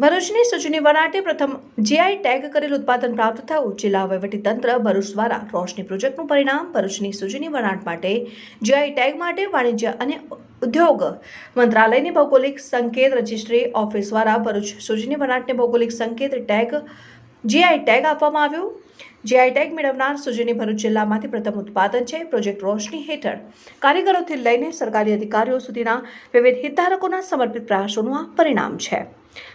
ભરૂચની સૂચની વનાટે પ્રથમ GI tag કરેલ ઉત્પાદન પ્રાપ્ત થયું જિલ્લા વહીવટીતંત્ર ભરૂચ દ્વારા રોશની પ્રોજેક્ટનું પરિણામ ભરૂચની સૂચની વનાટ માટે જીઆઈ ટેગ માટે વાણિજ્ય અને ઉદ્યોગ મંત્રાલયની ભૌગોલિક સંકેત રજિસ્ટ્રી ઓફિસ દ્વારા ભરૂચ સૂચની વનાટને ભૌગોલિક સંકેત ટેગ જીઆઈ ટેગ આપવામાં આવ્યું. જીઆઈ ટેગ મેળવનાર સુજની ભરૂચ જિલ્લામાંથી પ્રથમ ઉત્પાદન છે પ્રોજેક્ટ રોશની હેઠળ. કારીગરોથી લઈને સરકારી અધિકારીઓ સુધીના વિવિધ હિતધારકોના સમર્પિત પ્રયાસોનું આ પરિણામ છે.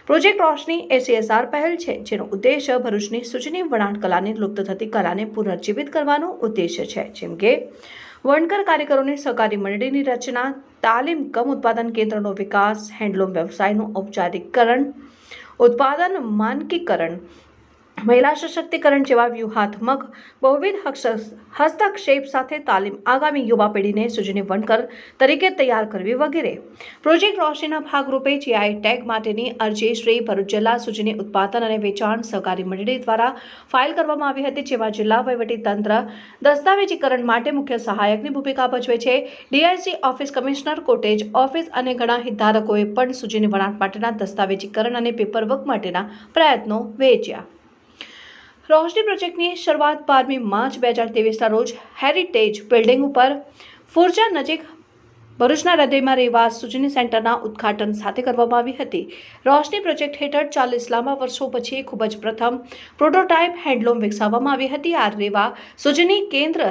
પ્રોજેક્ટ રોશની એ સીએસઆર પહેલ છે, જેનો ઉદ્દેશ્ય ભરૂચની સૂચની વણાટ કલાની લુપ્ત થતી કલાને પુનર્જીવિત કરવાનો ઉદ્દેશ્ય છે. જેમ કે, વણકર કારીગરોની સહકારી મંડળીની રચના, તાલીમ કમ ઉત્પાદન કેન્દ્રનો વિકાસ, હેન્ડલૂમ વ્યવસાયનું ઔપચારિકરણ ઉત્પાદન માનકીકરણ મહિલા સશક્તિકરણ જેવા વ્યૂહાત્મક બહુવિધ હસ્તક્ષેપ સાથે તાલીમ આગામી યુવા પેઢીને સુજની વણકર તરીકે તૈયાર કરવી વગેરે. પ્રોજેક્ટ રોશનીના ભાગરૂપે જીઆઈ ટેગ માટેની અરજી શ્રી ભરૂચ જિલ્લા સુજની ઉત્પાદન અને વેચાણ સહકારી મંડળી દ્વારા ફાઇલ કરવામાં આવી હતી, જેમાં જિલ્લા તંત્ર દસ્તાવેજીકરણ માટે મુખ્ય સહાયકની ભૂમિકા ભજવે છે. DIC office commissioner, cottage office અને ઘણા હિતધારકોએ પણ સુજની વણાટ માટેના દસ્તાવેજીકરણ અને પેપરવર્ક માટેના પ્રયત્નો વેચ્યા. રોશની પ્રોજેક્ટની શરૂઆત બારમી માર્ચ બે હજાર ત્રેવીસના રોજ હેરિટેજ બિલ્ડિંગ ઉપર ફુરજા નજીક ભરૂચના હૃદયમાં રહેવા સુજની સેન્ટરના ઉદ્ઘાટન સાથે કરવામાં આવી હતી. રોશની પ્રોજેક્ટ હેઠળ ચાલીસ લાંબા વર્ષો પછી ખૂબ જ પ્રથમ પ્રોટોટાઇપ હેન્ડલૂમ વિકસાવવામાં આવી હતી. આ રેવા સુજની કેન્દ્ર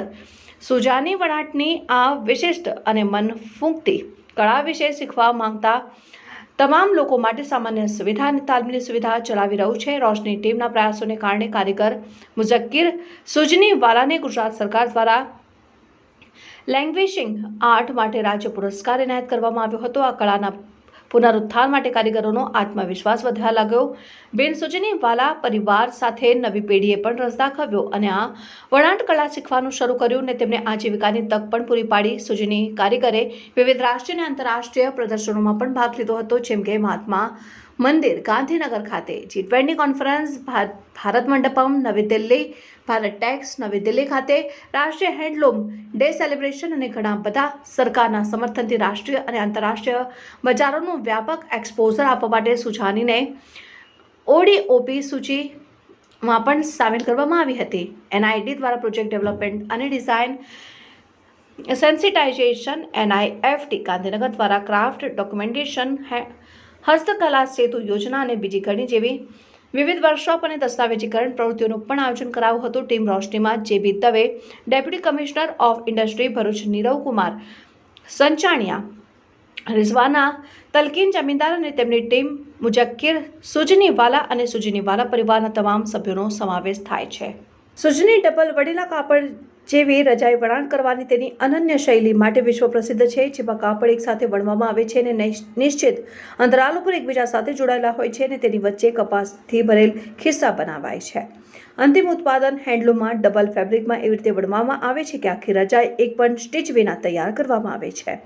સુજાની વણાટની આ વિશિષ્ટ અને મન ફૂંકતી કળા વિશે શીખવા માંગતા તમામ લોકો માટે સામાન્ય સુવિધા અને તાલીમની સુવિધા ચલાવી રહ્યું છે. રોશની ટીમના પ્રયાસોને કારણે કારીગર મુઝક્કીર સુજની વાલાને ગુજરાત સરકાર દ્વારા લેંગ્વેશિંગ આર્ટ માટે રાજ્ય પુરસ્કાર એનાયત કરવામાં આવ્યો હતો. આ કળાના પુનરુત્થાન માટે કારીગરોનો આત્મવિશ્વાસ વધવા લાગ્યો. બેન સુજની વાલા પરિવાર સાથે નવી પેઢીએ પણ રસ દાખવ્યો અને આ વણાટ કળા શીખવાનું શરૂ કર્યું અને તેમને આજીવિકાની તક પણ પૂરી પાડી. સુજની કારીગરે વિવિધ રાષ્ટ્રીય અને આંતરરાષ્ટ્રીય પ્રદર્શનોમાં પણ ભાગ લીધો હતો, જેમ કે મહાત્મા મંદિર ગાંધીનગર ખાતે G twenty conference Bharat Mandapam, નવી દિલ્હી, ભારત ટેક્સ, નવી દિલ્હી ખાતે રાષ્ટ્રીય હેન્ડલૂમ ડે સેલિબ્રેશન અને ઘણા બધા સરકારના સમર્થનથી રાષ્ટ્રીય અને આંતરરાષ્ટ્રીય બજારોનું વ્યાપક એક્સપોઝર આપવા માટે સુજાનીને ઓડીઓપી સૂચિમાં પણ સામેલ કરવામાં આવી હતી. એનઆઈડી દ્વારા પ્રોજેક્ટ ડેવલપમેન્ટ અને ડિઝાઇન સેન્સિટાઇઝેશન એનઆઈએફટી ગાંધીનગર દ્વારા ક્રાફ્ટ ડોક્યુમેન્ટેશન હસ્તકલા સેતુ યોજના અને બીજી ઘણી જેવી વિવિધ વર્કશોપ અને દસ્તાવેજીકરણ પ્રવૃત્તિઓનું પણ આયોજન કરાયું હતું. Team રોશનીમાં JB Dave, deputy commissioner of industry Bharuch Nirav Kumar Sanchaniya, Rizwana, Talkin Jamindar અને તેમની ટીમ મુજક્કીર સુજનીવાલા અને સુજનીવાલા પરિવારના તમામ સભ્યોનો સમાવેશ થાય છે. સુજની ડબલ વડીલા કાપડ જેવી રજાઈ વણાણ કરવાની તેની અનન્ય શૈલી માટે વિશ્વ પ્રસિદ્ધ છે, જેમાં કાપડ એકસાથે વણવામાં આવે છે અને નિશ- નિશ્ચિત અંતરાલ ઉપર એકબીજા સાથે જોડાયેલા હોય છે અને તેની વચ્ચે કપાસથી ભરેલ ખિસ્સા બનાવાય છે. અંતિમ ઉત્પાદન હેન્ડલૂમમાં ડબલ ફેબ્રિકમાં એવી રીતે વણવામાં આવે છે કે આખી રજાઈ એક પણ સ્ટીચ વિના તૈયાર કરવામાં આવે છે.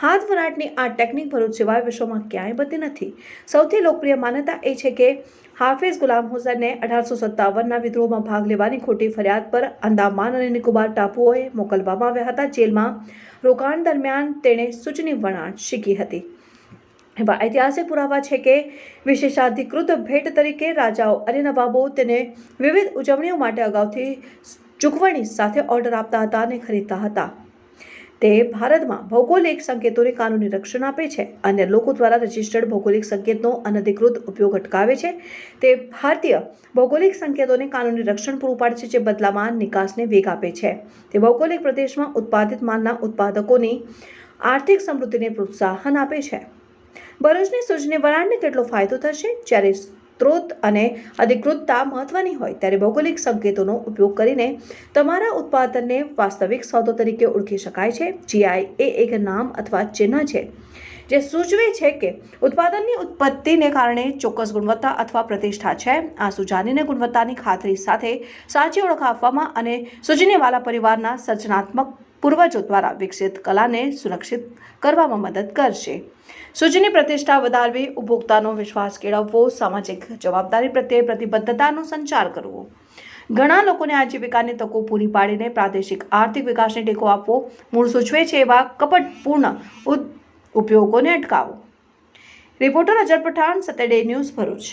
હાથ વણાટની આ ટેકનિક ભરૂચ સિવાય વિશ્વમાં ક્યાંય બનતી નથી. સૌથી લોકપ્રિય માન્યતા એ છે કે હાફિઝ ગુલામ હુસેનને અઢારસો સત્તાવનના વિદ્રોહમાં ભાગ લેવાની ખોટી ફરિયાદ પર અંદામાન અને નિકોબાર ટાપુઓએ મોકલવામાં આવ્યા હતા. જેલમાં રોકાણ દરમિયાન તેણે સૂચની વણાટ શીખી હતી. એવા ઐતિહાસિક પુરાવા છે કે વિશેષાધિકૃત ભેટ તરીકે રાજાઓ અને નવાબો તેને વિવિધ ઉજવણીઓ માટે અગાઉથી ચૂકવણી સાથે ઓર્ડર આપતા હતા અને ખરીદતા હતા. તે ભારતમાં ભૌગોલિક સંકેતોને કાનૂની રક્ષણ આપે છે અને લોકો દ્વારા રજિસ્ટર્ડ ભૌગોલિક સંકેતનો અનધિકૃત ઉપયોગ અટકાવે છે. તે ભારતીય ભૌગોલિક સંકેતોને કાનૂની રક્ષણ પૂરું પાડે છે જે બદલામાં નિકાસને વેગ આપે છે. તે ભૌગોલિક પ્રદેશમાં ઉત્પાદિત માલના ઉત્પાદકોની આર્થિક સમૃદ્ધિને પ્રોત્સાહન આપે છે. ભરૂચની સૂચની વરાળને કેટલો ફાયદો થશે? જ્યારે સ્ત્રોત અને અધિકૃતતા મહત્વની હોય ત્યારે ભૌગોલિક સંકેતોનો ઉપયોગ કરીને તમારા ઉત્પાદનને વાસ્તવિક સોદો તરીકે ઓળખી શકાય છે. જીઆઈ એ એક નામ અથવા ચિહ્ન છે, જે સૂચવે છે કે ઉત્પાદનની ઉત્પત્તિને કારણે ચોક્કસ ગુણવત્તા અથવા પ્રતિષ્ઠા છે. આ સુજાનીને ગુણવત્તાની ખાતરી સાથે સાચી ઓળખ આપવામાં અને સુજનીવાલા પરિવારના સર્જનાત્મક પૂર્વજો દ્વારા વિકસિત કલાને સુરક્ષિત કરવામાં મદદ કરશે. સૂચની પ્રતિષ્ઠા વધારવી, ઉપભોક્તાનો વિશ્વાસ કેળવવો, સામાજિક જવાબદારી પ્રત્યે પ્રતિબદ્ધતાનો સંચાર કરવો. ઘણા લોકોને આજીવિકાની તકો પૂરી પાડીને પ્રાદેશિક આર્થિક વિકાસને ટેકો આપવો મૂળ સૂચવે છે એવા કપટપૂર્ણ ઉપયોગોને અટકાવો. રિપોર્ટર અજર પઠાણ સતેડે ન્યૂઝ ભરૂચ.